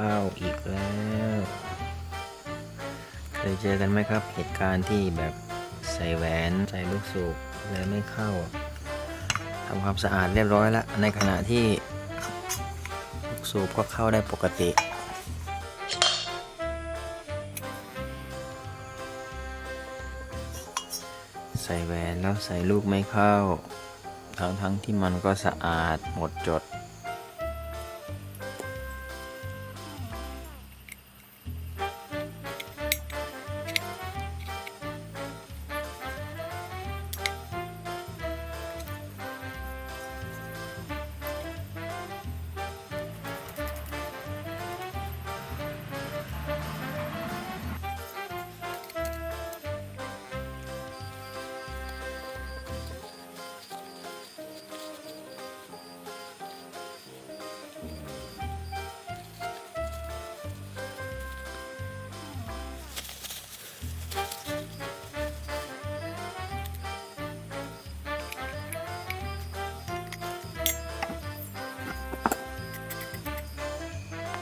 ข้าอีกแล้ว เคยเจอกันไหมครับ เหตุการณ์ที่แบบใส่แหวนใส่ลูกสูบแล้วไม่เข้าทำความสะอาดเรียบร้อยแล้ว ในขณะที่ลูกสูบก็เข้าได้ปกติใส่แหวนแล้วใส่ลูกไม่เข้า ทั้งทั้งที่มันก็สะอาดหมดจด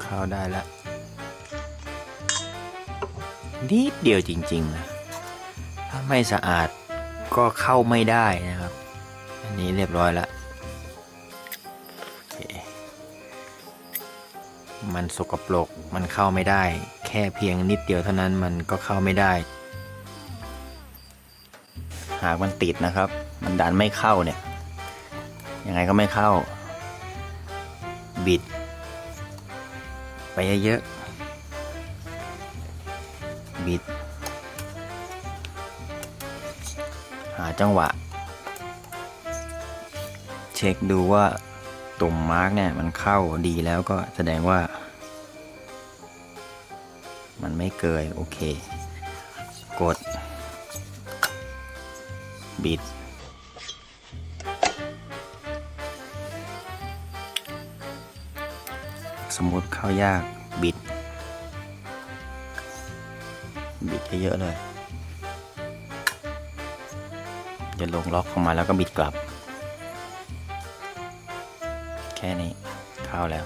ข้าได้แล้วนิดเดียวจริงๆนะถ้าไม่สะอาดก็เข้าไม่ได้นะครับ อันนี้เรียบร้อยแล้วมันสกปรกมันเข้าไม่ได้ แค่เพียงนิดเดียวเท่านั้นมันก็เข้าไม่ได้ หากมันติดนะครับ มันดันไม่เข้าเนี่ยยังไงก็ไม่เข้า บิด ไปเยอะๆบิด หาจังหวะ เช็คดูว่าตุ่มมาร์กเนี่ยมันเข้าดีแล้วก็แสดงว่า มันไม่เกยโอเค กด บิดสมมติเข้ายาก บิด บิดเยอะๆเลย จะลงล็อกเข้ามาแล้วก็บิดกลับ แค่นี้เข้าแล้ว